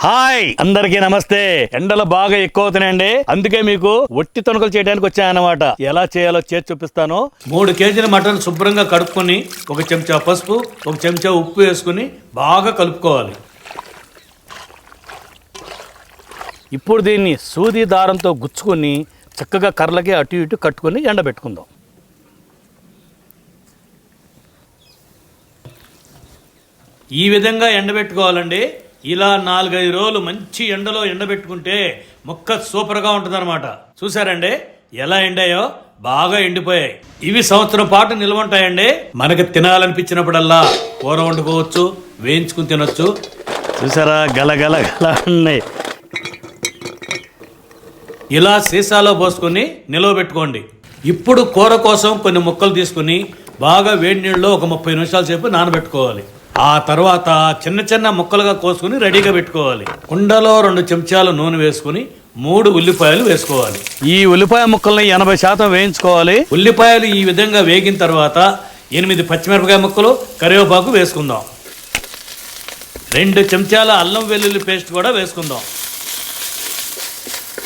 Hi! అందరికీ నమస్తే. ఎండలు బాగా ఎక్కువ అవుతున్నాయండి అందుకే మీకు ఒట్టి తొనకలు చేయడానికి వచ్చాయన్నమాట ఎలా చేయాలో చేసి చూపిస్తాను. మూడు కేజీల మటన్ శుభ్రంగా కడుక్కొని ఒక చెంచా పసుపు ఒక చెంచా ఉప్పు వేసుకుని బాగా కలుపుకోవాలి. ఇప్పుడు దీన్ని సూది దారంతో గుచ్చుకొని చక్కగా కర్రలకి అటు ఇటు కట్టుకొని ఎండబెట్టుకుందాం. ఈ విధంగా ఎండబెట్టుకోవాలండి. ఇలా నాలుగైదు రోజులు మంచి ఎండలో ఎండబెట్టుకుంటే మొక్క సూపర్గా ఉంటుందన్నమాట. చూసారండి ఎలా ఎండాయో? బాగా ఎండిపోయాయి. ఇవి సంవత్సరం పాటు నిల్వ ఉంటాయండి మనకి తినాలనిపించినప్పుడల్లా కూర వండుకోవచ్చు వేయించుకుని తినొచ్చు. చూసారా? గలగల గల గల ఉన్నాయి. ఇలా సీసాలో పోసుకొని నిలవ పెట్టుకోండి. ఇప్పుడు కూర కోసం కొన్ని ముక్కలు తీసుకుని బాగా వేడి నీళ్ళలో ఒక ముప్పై నిమిషాల సేపు నానబెట్టుకోవాలి. ఆ తర్వాత చిన్న చిన్న ముక్కలుగా కోసుకుని రెడీగా పెట్టుకోవాలి. కుండలో రెండు చెంచాలు నూనె వేసుకుని మూడు ఉల్లిపాయలు వేసుకోవాలి. ఈ ఉల్లిపాయ ముక్కల్ని ఎనభై శాతం వేయించుకోవాలి. ఉల్లిపాయలు ఈ విధంగా వేగిన తర్వాత ఎనిమిది పచ్చిమిరపకాయ ముక్కలు కరివేపాకు వేసుకుందాం. రెండు చెంచాల అల్లం వెల్లుల్లి పేస్ట్ కూడా వేసుకుందాం.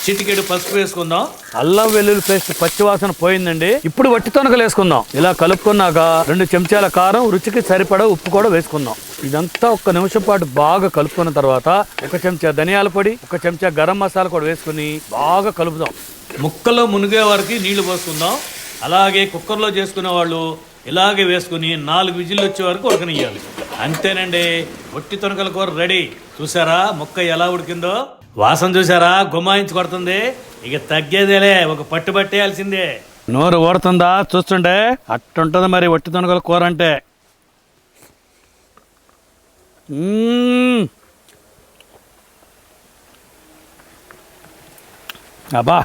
చిటికెడు పసుపు వేసుకుందాం. అల్లం వెల్లుల్లి పేస్ట్ పచ్చివాసన పోయిందండి. ఇప్పుడు వట్టి తొనకలు వేసుకుందాం. ఇలా కలుపుకున్నాక రెండు చెంచాల కారం రుచికి సరిపడా ఉప్పు కూడా వేసుకుందాం. ఇదంతా ఒక్క నిమిషం పాటు బాగా కలుపుకున్న తర్వాత ఒక చెంచా ధనియాల పొడి ఒక చెంచా గరం మసాలా కూడా వేసుకుని బాగా కలుపుదాం. ముక్కలో మునిగే వరకు నీళ్ళు పోసుకుందాం. అలాగే కుక్కర్లో చేసుకునే వాళ్ళు ఇలాగే వేసుకుని నాలుగు విజిల్లు వచ్చే వరకు ఉడకనియ్యాలి. అంతేనండి ఒట్టి తొనకల కూర రెడీ. చూసారా ముక్క ఎలా ఉడికిందో? వాసన చూసారా గుమాయించి కొడుతుంది. ఇక తగ్గేదేలే ఒక పట్టు పట్టేయాల్సిందే. నోరు ఓడుతుందా చూస్తుంటే అట్టుంటుంది మరి ఒట్టి తొనకల కూర అంటే. అబ్బా.